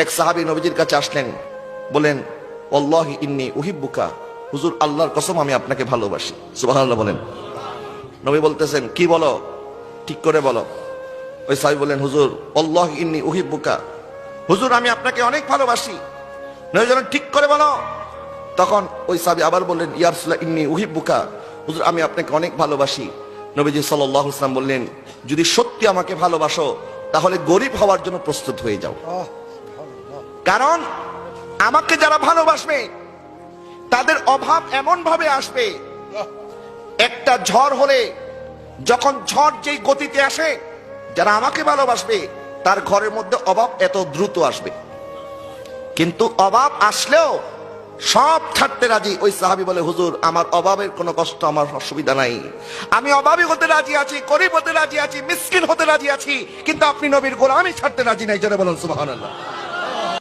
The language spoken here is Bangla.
এক সাহাবী নবীজির কাছে আসলেন, বলেন অল্লাহ ইন্নি উহিব্বুকা। হুজুর, আল্লাহর কসম, আমি আপনাকে ভালোবাসি। সুবহানাল্লাহ বলেন। নবী বলতেছেন, কি বলো? ঠিক করে বলো। ওই সাহেব বলেন হুজুর অল্লাহ ইন্নি উহিব্বুকা। হুজুর, আমি আপনাকে অনেক ভালোবাসি। নবী ঠিক করে বলো। তখন ওই সাহাবী আবার বললেন ইয়ারসুল্লাহ ইন্নি উহিব্বুকা। হুজুর, আমি আপনাকে অনেক ভালোবাসি। নবীজি সাল্লাহ ওয়াসাল্লাম বললেন, যদি সত্যি আমাকে ভালোবাসো, তাহলে গরিব হওয়ার জন্য প্রস্তুত হয়ে যাও। কারণ আমাকে যারা ভালোবাসবে, তাদের অভাব এমন ভাবে আসবে, একটা ঝড় হলে, যখন ঝড় যেই গতিতে আসে, যারা আমাকে ভালোবাসবে, তার ঘরের মধ্যে অভাব এত দ্রুত আসবে। কিন্তু অভাব আসলেও সব ছাড়তে রাজি, ওই সাহাবি বলে, হুজুর, আমার অভাবের কোনো কষ্ট, আমার অসুবিধা নাই। আমি অভাবী হতে রাজি আছি, গরিব হতে রাজি আছি, মিসকিন হতে রাজি আছি, কিন্তু আপনি নবীর গোলামি ছাড়তে রাজি নাই। জোরে বলুন, সুবহানাল্লাহ।